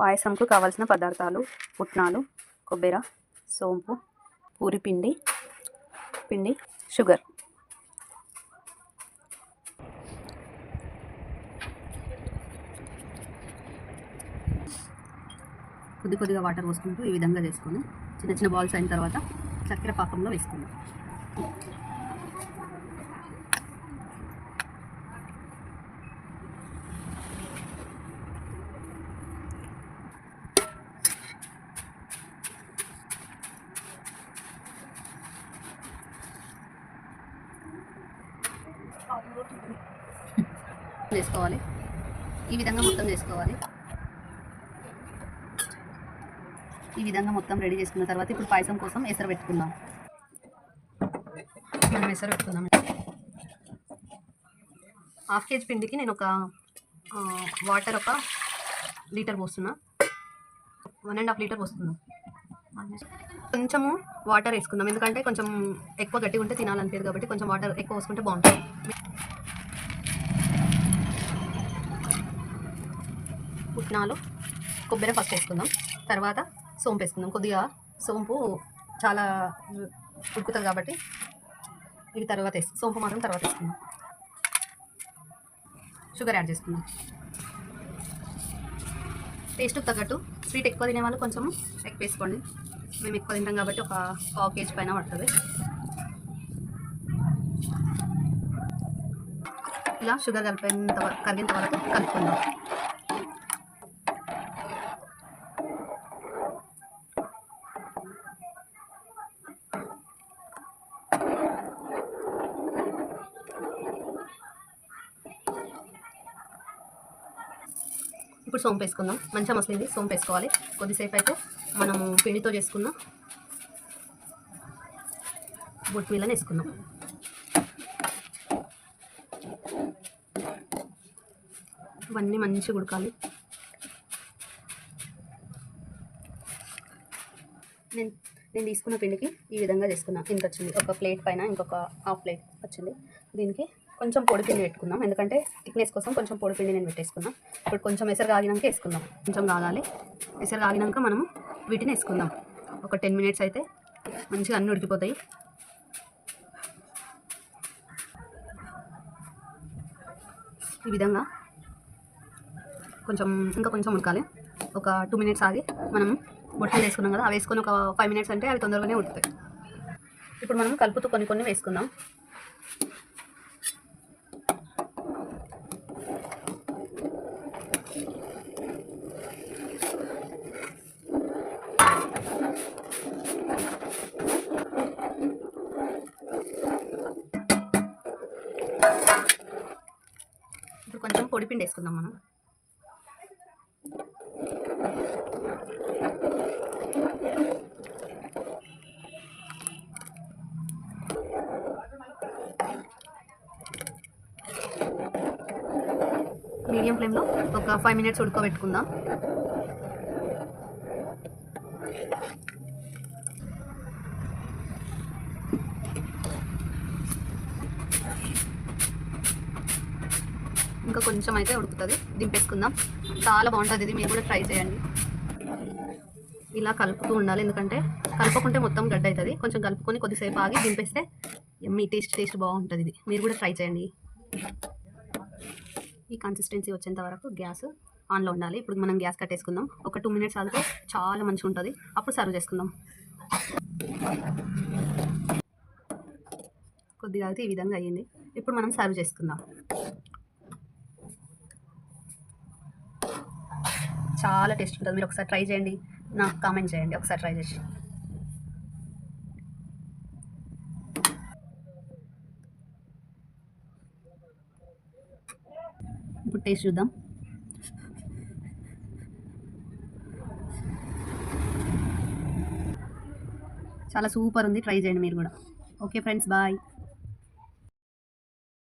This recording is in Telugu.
పాయసంకు కావాల్సిన పదార్థాలు పుట్నాలు కొబ్బరి సోంపు పూరి పిండి పిండి షుగర్. కొద్ది కొద్దిగా వాటర్ పోసుకుంటూ ఈ విధంగా చేసుకుని చిన్న చిన్న బాల్స్ అయిన తర్వాత చక్కెర పాకంలో వేసుకుందాం. చేసుకోవాలి. ఈ విధంగా మొత్తం చేసుకోవాలి. ఈ విధంగా మొత్తం రెడీ చేసుకున్న తర్వాత ఇప్పుడు పాయసం కోసం ఎసరు పెట్టుకుందాం. మనం ఎసరు పెట్టుకుందాం. హాఫ్ కేజీ పిండికి నేను ఒక వాటర్ ఒక లీటర్ పోస్తున్నా. వన్ అండ్ హాఫ్ లీటర్ పోస్తున్నా. కొంచెము వాటర్ వేసుకుందాం. ఎందుకంటే కొంచెం ఎక్కువ గట్టిగా ఉంటే తినాలనిపించదు కాబట్టి కొంచెం వాటర్ ఎక్కువ పోసుకుంటే బాగుంటుంది. పుట్నాలు కొబ్బరి ఫస్ట్ వేసుకుందాం. తర్వాత సోంపు వేసుకుందాం. కొద్దిగా సోంపు చాలా ఉడుకుతుంది కాబట్టి ఇవి తర్వాత వేసి సోంపు మాత్రం తర్వాత వేసుకుందాం. షుగర్ యాడ్ చేసుకుందాం. టేస్ట్కి తగ్గట్టు స్వీట్ ఎక్కువ తినే వాళ్ళు కొంచెం ఎక్కువ వేసుకోండి. మేము ఎక్కువ తింటాం కాబట్టి ఒక పావు కేజీ పైన పడుతుంది. ఇలా షుగర్ కలిపినంత కలిగిన కరిగేంత వరకు కలుపుకుందాం. ఇప్పుడు సోంపు వేసుకుందాం. మంచిగా మసలింది. సోంపు వేసుకోవాలి. కొద్దిసేపు అయితే మనము పిండితో చేసుకున్నాం బొట్టు మిల్లని వేసుకుందాం. ఇవన్నీ మంచిగా ఉడకాలి. నేను నేను తీసుకున్న పిండికి ఈ విధంగా చేసుకున్నాను ఇంత వచ్చింది. ఒక ప్లేట్ పైన ఇంకొక హాఫ్ ప్లేట్ వచ్చింది. దీనికి కొంచెం పొడిపిండి పెట్టుకుందాం. ఎందుకంటే థిక్నెస్ కోసం కొంచెం పొడిపిండి నేను పెట్టేసుకున్నాం ఇప్పుడు కొంచెం ఎసరు కాగినాక వేసుకుందాం. కొంచెం కాగాలి. ఎసరు కాగినాక మనము వీటిని వేసుకుందాం. ఒక టెన్ మినిట్స్ అయితే మంచిగా అన్నీ ఉడికిపోతాయి. ఈ విధంగా కొంచెం ఇంకా కొంచెం ఉడకాలి. ఒక టూ మినిట్స్ ఆగి మనం బొట్టలు వేసుకున్నాం కదా అవి వేసుకొని ఒక ఫైవ్ మినిట్స్ అంటే అవి తొందరగానే ఉడుకుతాయి. ఇప్పుడు మనం కలుపుతూ కొన్ని కొన్ని వేసుకుందాం. వరిపిండి వేసుకుందాం మనం. మీడియం ఫ్లేమ్లో ఒక ఫైవ్ మినిట్స్ ఉడకబెట్టుకుందాం. ఇంకా కొంచెం అయితే ఉడుకుతుంది. దింపేసుకుందాం. చాలా బాగుంటుంది ఇది. మీరు కూడా ట్రై చేయండి. ఇలా కలుపుతూ ఉండాలి. ఎందుకంటే కలపకుంటే మొత్తం గడ్డ అవుతుంది. కొంచెం కలుపుకొని కొద్దిసేపు ఆగి దింపేస్తే మీ టేస్ట్ టేస్ట్ బాగుంటుంది ఇది. మీరు కూడా ట్రై చేయండి. ఈ కన్సిస్టెన్సీ వచ్చేంత వరకు గ్యాస్ ఆన్లో ఉండాలి. ఇప్పుడు మనం గ్యాస్ కట్టేసుకుందాం. ఒక టూ మినిట్స్ ఆగితే చాలా మంచిగా ఉంటుంది. అప్పుడు సర్వ్ చేసుకుందాం. కొద్దిగా అయితే ఈ విధంగా అయ్యింది. ఇప్పుడు మనం సర్వ్ చేసుకుందాం. చాలా టేస్ట్ ఉంటుంది. మీరు ఒకసారి ట్రై చేయండి. నాకు కామెంట్ చేయండి. ఒకసారి ట్రై చేసి. ఇప్పుడు టేస్ట్ చూద్దాం. చాలా సూపర్ ఉంది. ట్రై చేయండి మీరు కూడా. Okay friends bye.